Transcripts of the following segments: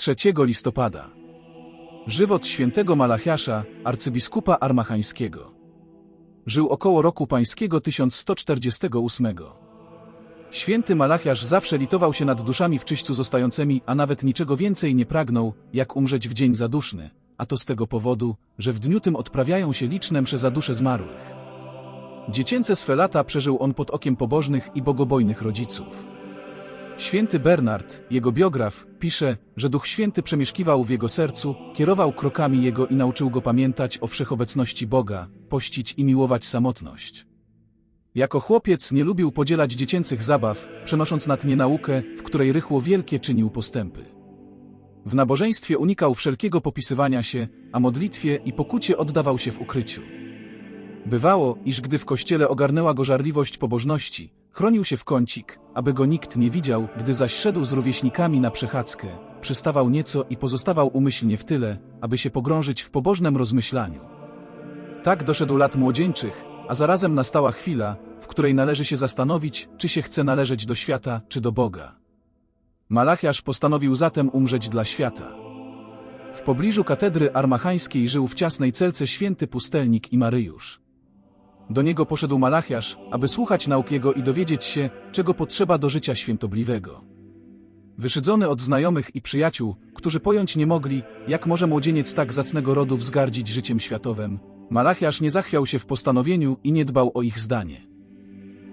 3 listopada. Żywot świętego Malachiasza, arcybiskupa armachańskiego. Żył około roku pańskiego 1148. Święty Malachiasz zawsze litował się nad duszami w czyśćcu zostającymi, a nawet niczego więcej nie pragnął, jak umrzeć w dzień zaduszny, a to z tego powodu, że w dniu tym odprawiają się liczne msze za dusze zmarłych. Dziecięce swe lata przeżył on pod okiem pobożnych i bogobojnych rodziców. Święty Bernard, jego biograf, pisze, że Duch Święty przemieszkiwał w jego sercu, kierował krokami jego i nauczył go pamiętać o wszechobecności Boga, pościć i miłować samotność. Jako chłopiec nie lubił podzielać dziecięcych zabaw, przenosząc nad nie naukę, w której rychło wielkie czynił postępy. W nabożeństwie unikał wszelkiego popisywania się, a modlitwie i pokucie oddawał się w ukryciu. Bywało, iż gdy w kościele ogarnęła go żarliwość pobożności, chronił się w kącik, aby go nikt nie widział, gdy zaś szedł z rówieśnikami na przechadzkę, przystawał nieco i pozostawał umyślnie w tyle, aby się pogrążyć w pobożnym rozmyślaniu. Tak doszedł lat młodzieńczych, a zarazem nastała chwila, w której należy się zastanowić, czy się chce należeć do świata, czy do Boga. Malachiasz postanowił zatem umrzeć dla świata. W pobliżu katedry armachańskiej żył w ciasnej celce święty pustelnik i Maryjusz. Do niego poszedł Malachiasz, aby słuchać nauk jego i dowiedzieć się, czego potrzeba do życia świętobliwego. Wyszydzony od znajomych i przyjaciół, którzy pojąć nie mogli, jak może młodzieniec tak zacnego rodu wzgardzić życiem światowym, Malachiasz nie zachwiał się w postanowieniu i nie dbał o ich zdanie.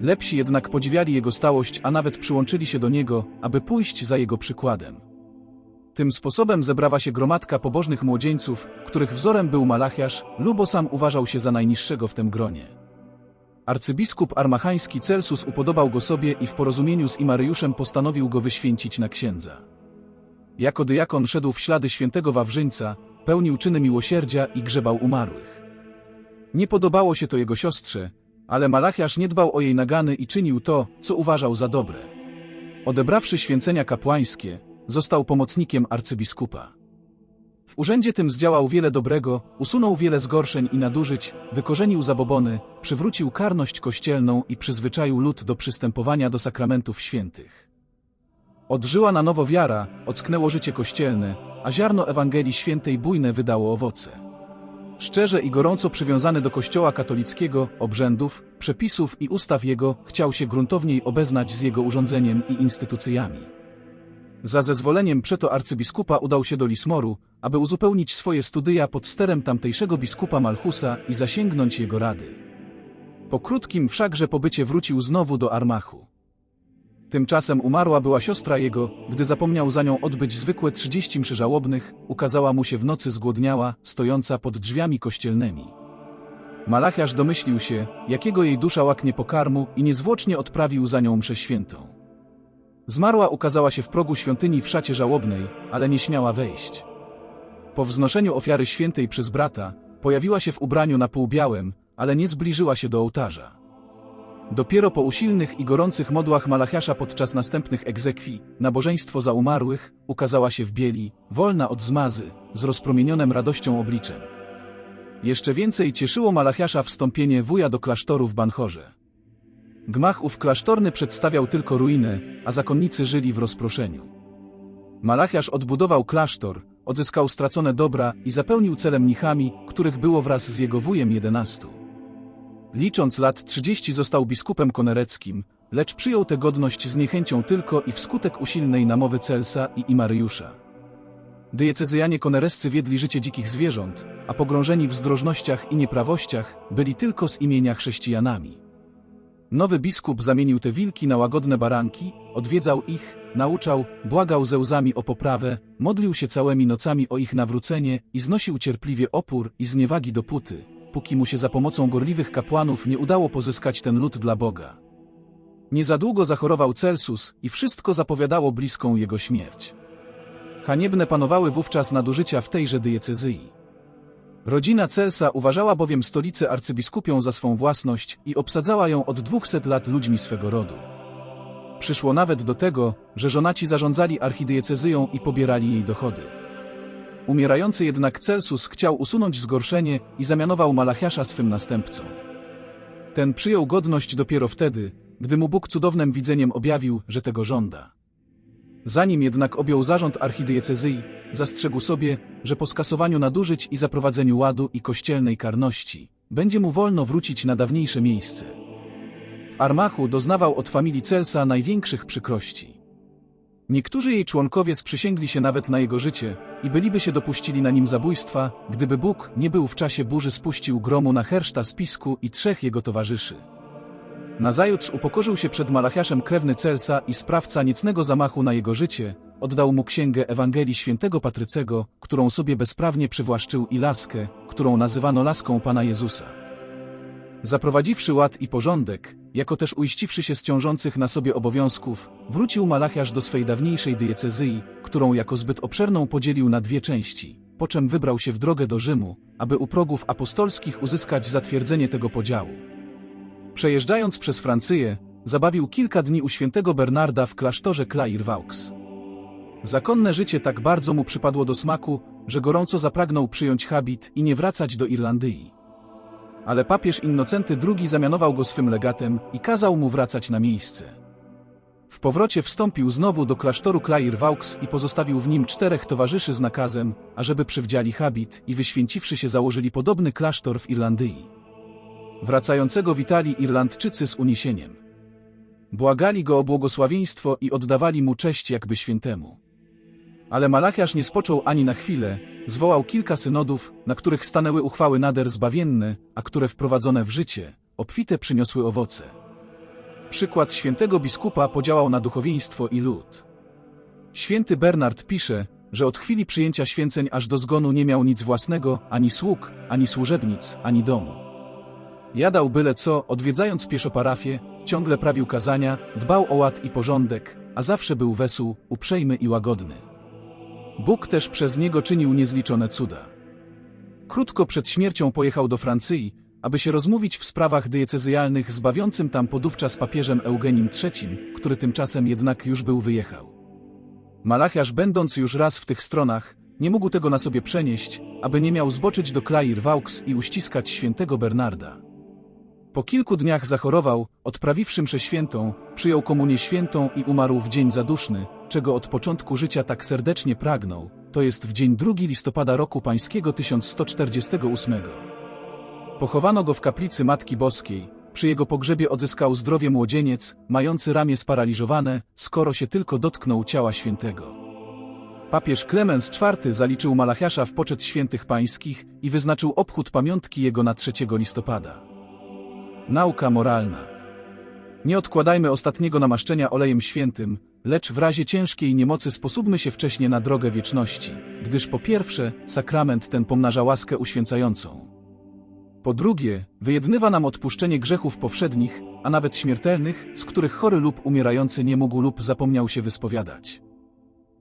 Lepsi jednak podziwiali jego stałość, a nawet przyłączyli się do niego, aby pójść za jego przykładem. Tym sposobem zebrała się gromadka pobożnych młodzieńców, których wzorem był Malachiasz, lubo sam uważał się za najniższego w tym gronie. Arcybiskup armachański Celsus upodobał go sobie i w porozumieniu z Imaryjuszem postanowił go wyświęcić na księdza. Jako dyakon szedł w ślady świętego Wawrzyńca, pełnił czyny miłosierdzia i grzebał umarłych. Nie podobało się to jego siostrze, ale Malachiasz nie dbał o jej nagany i czynił to, co uważał za dobre. Odebrawszy święcenia kapłańskie, został pomocnikiem arcybiskupa. W urzędzie tym zdziałał wiele dobrego, usunął wiele zgorszeń i nadużyć, wykorzenił zabobony, przywrócił karność kościelną i przyzwyczaił lud do przystępowania do sakramentów świętych. Odżyła na nowo wiara, ocknęło życie kościelne, a ziarno Ewangelii Świętej bujne wydało owoce. Szczerze i gorąco przywiązany do Kościoła katolickiego, obrzędów, przepisów i ustaw jego, chciał się gruntowniej obeznać z jego urządzeniem i instytucjami. Za zezwoleniem przeto arcybiskupa udał się do Lismoru, aby uzupełnić swoje studia pod sterem tamtejszego biskupa Malchusa i zasięgnąć jego rady. Po krótkim wszakże pobycie wrócił znowu do Armachu. Tymczasem umarła była siostra jego, gdy zapomniał za nią odbyć zwykłe trzydzieści mszy żałobnych, ukazała mu się w nocy zgłodniała, stojąca pod drzwiami kościelnymi. Malachiasz domyślił się, jakiego jej dusza łaknie pokarmu i niezwłocznie odprawił za nią mszę świętą. Zmarła ukazała się w progu świątyni w szacie żałobnej, ale nie śmiała wejść. Po wznoszeniu ofiary świętej przez brata, pojawiła się w ubraniu na pół ale nie zbliżyła się do ołtarza. Dopiero po usilnych i gorących modłach Malachiasza podczas następnych egzekwii, nabożeństwo za umarłych, ukazała się w bieli, wolna od zmazy, z rozpromienionym radością obliczem. Jeszcze więcej cieszyło Malachiasza wstąpienie wuja do klasztoru w Banchorze. Gmach ów klasztorny przedstawiał tylko ruinę, a zakonnicy żyli w rozproszeniu. Malachiasz odbudował klasztor, odzyskał stracone dobra i zapełnił celem mnichami, których było wraz z jego wujem jedenastu. Licząc lat 30 został biskupem konereckim, lecz przyjął tę godność z niechęcią tylko i wskutek usilnej namowy Celsa i Imaryjusza. Diecezjanie konerescy wiedli życie dzikich zwierząt, a pogrążeni w zdrożnościach i nieprawościach byli tylko z imienia chrześcijanami. Nowy biskup zamienił te wilki na łagodne baranki, odwiedzał ich, nauczał, błagał ze łzami o poprawę, modlił się całymi nocami o ich nawrócenie i znosił cierpliwie opór i zniewagi dopóty, póki mu się za pomocą gorliwych kapłanów nie udało pozyskać ten lud dla Boga. Nie za długo zachorował Celsus i wszystko zapowiadało bliską jego śmierć. Haniebne panowały wówczas nadużycia w tejże diecezji. Rodzina Celsa uważała bowiem stolicę arcybiskupią za swą własność i obsadzała ją od dwóchset lat ludźmi swego rodu. Przyszło nawet do tego, że żonaci zarządzali archidiecezyją i pobierali jej dochody. Umierający jednak Celsus chciał usunąć zgorszenie i zamianował Malachiasza swym następcą. Ten przyjął godność dopiero wtedy, gdy mu Bóg cudownym widzeniem objawił, że tego żąda. Zanim jednak objął zarząd archidiecezji, zastrzegł sobie, że po skasowaniu nadużyć i zaprowadzeniu ładu i kościelnej karności, będzie mu wolno wrócić na dawniejsze miejsce. W Armachu doznawał od familii Celsa największych przykrości. Niektórzy jej członkowie sprzysięgli się nawet na jego życie i byliby się dopuścili na nim zabójstwa, gdyby Bóg nie był w czasie burzy spuścił gromu na herszta spisku i trzech jego towarzyszy. Nazajutrz upokorzył się przed Malachiaszem krewny Celsa i sprawca niecnego zamachu na jego życie, oddał mu księgę Ewangelii świętego Patrycego, którą sobie bezprawnie przywłaszczył i laskę, którą nazywano laską Pana Jezusa. Zaprowadziwszy ład i porządek, jako też uiściwszy się z ciążących na sobie obowiązków, wrócił Malachiasz do swej dawniejszej diecezyi, którą jako zbyt obszerną podzielił na dwie części, po czym wybrał się w drogę do Rzymu, aby u progów apostolskich uzyskać zatwierdzenie tego podziału. Przejeżdżając przez Francję, zabawił kilka dni u świętego Bernarda w klasztorze Clairvaux. Zakonne życie tak bardzo mu przypadło do smaku, że gorąco zapragnął przyjąć habit i nie wracać do Irlandii. Ale papież Innocenty II zamianował go swym legatem i kazał mu wracać na miejsce. W powrocie wstąpił znowu do klasztoru Clairvaux i pozostawił w nim czterech towarzyszy z nakazem, ażeby przywdziali habit i wyświęciwszy się założyli podobny klasztor w Irlandii. Wracającego witali Irlandczycy z uniesieniem. Błagali go o błogosławieństwo i oddawali mu cześć jakby świętemu. Ale Malachiasz nie spoczął ani na chwilę, zwołał kilka synodów, na których stanęły uchwały nader zbawienne, a które wprowadzone w życie, obfite przyniosły owoce. Przykład świętego biskupa podziałał na duchowieństwo i lud. Święty Bernard pisze, że od chwili przyjęcia święceń aż do zgonu nie miał nic własnego, ani sług, ani służebnic, ani domu. Jadał byle co, odwiedzając pieszo parafię, ciągle prawił kazania, dbał o ład i porządek, a zawsze był wesół, uprzejmy i łagodny. Bóg też przez niego czynił niezliczone cuda. Krótko przed śmiercią pojechał do Francji, aby się rozmówić w sprawach diecezyjalnych z bawiącym tam podówczas papieżem Eugenim III, który tymczasem jednak już był wyjechał. Malachiasz, będąc już raz w tych stronach, nie mógł tego na sobie przenieść, aby nie miał zboczyć do Clairvaux i uściskać świętego Bernarda. Po kilku dniach zachorował, odprawiwszy mszę świętą, przyjął komunię świętą i umarł w dzień zaduszny, czego od początku życia tak serdecznie pragnął, to jest w dzień 2 listopada roku pańskiego 1148. Pochowano go w kaplicy Matki Boskiej, przy jego pogrzebie odzyskał zdrowie młodzieniec, mający ramię sparaliżowane, skoro się tylko dotknął ciała świętego. Papież Klemens IV zaliczył Malachiasza w poczet świętych pańskich i wyznaczył obchód pamiątki jego na 3 listopada. Nauka moralna. Nie odkładajmy ostatniego namaszczenia olejem świętym, lecz w razie ciężkiej niemocy sposóbmy się wcześnie na drogę wieczności, gdyż po pierwsze, sakrament ten pomnaża łaskę uświęcającą. Po drugie, wyjednywa nam odpuszczenie grzechów powszednich, a nawet śmiertelnych, z których chory lub umierający nie mógł lub zapomniał się wyspowiadać.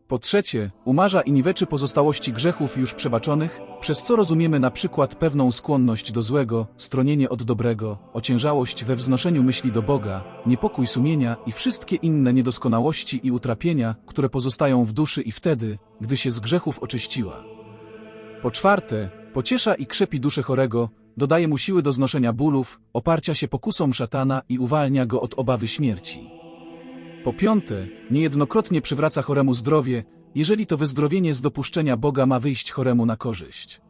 Po trzecie, umarza i niweczy pozostałości grzechów już przebaczonych, przez co rozumiemy na przykład pewną skłonność do złego, stronienie od dobrego, ociężałość we wznoszeniu myśli do Boga, niepokój sumienia i wszystkie inne niedoskonałości i utrapienia, które pozostają w duszy i wtedy, gdy się z grzechów oczyściła. Po czwarte, pociesza i krzepi duszę chorego, dodaje mu siły do znoszenia bólów, oparcia się pokusom szatana i uwalnia go od obawy śmierci. Po piąte, niejednokrotnie przywraca choremu zdrowie, jeżeli to wyzdrowienie z dopuszczenia Boga ma wyjść choremu na korzyść.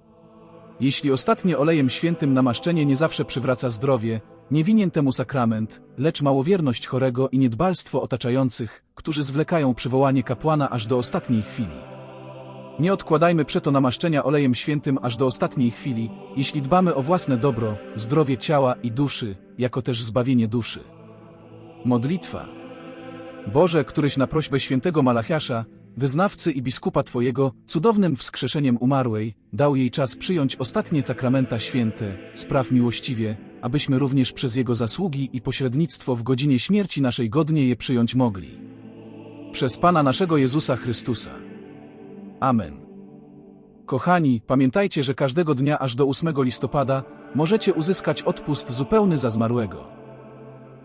Jeśli ostatnie olejem świętym namaszczenie nie zawsze przywraca zdrowie, nie winien temu sakrament, lecz małowierność chorego i niedbalstwo otaczających, którzy zwlekają przywołanie kapłana aż do ostatniej chwili. Nie odkładajmy przeto namaszczenia olejem świętym aż do ostatniej chwili, jeśli dbamy o własne dobro, zdrowie ciała i duszy, jako też zbawienie duszy. Modlitwa Boże, któryś na prośbę świętego Malachiasza, wyznawcy i biskupa Twojego, cudownym wskrzeszeniem umarłej, dał jej czas przyjąć ostatnie sakramenta święte, spraw miłościwie, abyśmy również przez Jego zasługi i pośrednictwo w godzinie śmierci naszej godnie je przyjąć mogli. Przez Pana naszego Jezusa Chrystusa. Amen. Kochani, pamiętajcie, że każdego dnia aż do 8 listopada możecie uzyskać odpust zupełny za zmarłego.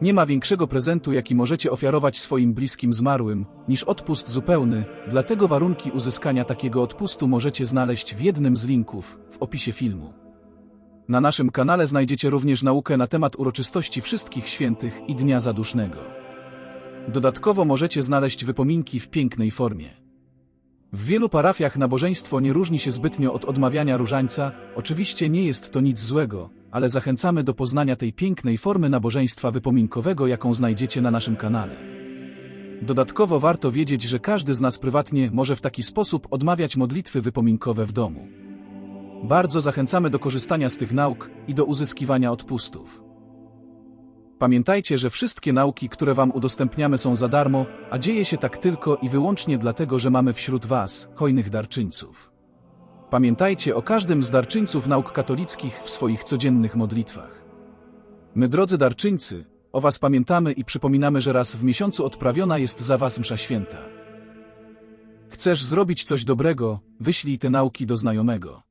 Nie ma większego prezentu, jaki możecie ofiarować swoim bliskim zmarłym, niż odpust zupełny, dlatego warunki uzyskania takiego odpustu możecie znaleźć w jednym z linków w opisie filmu. Na naszym kanale znajdziecie również naukę na temat uroczystości wszystkich świętych i Dnia Zadusznego. Dodatkowo możecie znaleźć wypominki w pięknej formie. W wielu parafiach nabożeństwo nie różni się zbytnio od odmawiania różańca, oczywiście nie jest to nic złego, ale zachęcamy do poznania tej pięknej formy nabożeństwa wypominkowego, jaką znajdziecie na naszym kanale. Dodatkowo warto wiedzieć, że każdy z nas prywatnie może w taki sposób odmawiać modlitwy wypominkowe w domu. Bardzo zachęcamy do korzystania z tych nauk i do uzyskiwania odpustów. Pamiętajcie, że wszystkie nauki, które Wam udostępniamy są za darmo, a dzieje się tak tylko i wyłącznie dlatego, że mamy wśród Was hojnych darczyńców. Pamiętajcie o każdym z darczyńców nauk katolickich w swoich codziennych modlitwach. My, drodzy darczyńcy, o Was pamiętamy i przypominamy, że raz w miesiącu odprawiona jest za Was msza święta. Chcesz zrobić coś dobrego, wyślij te nauki do znajomego.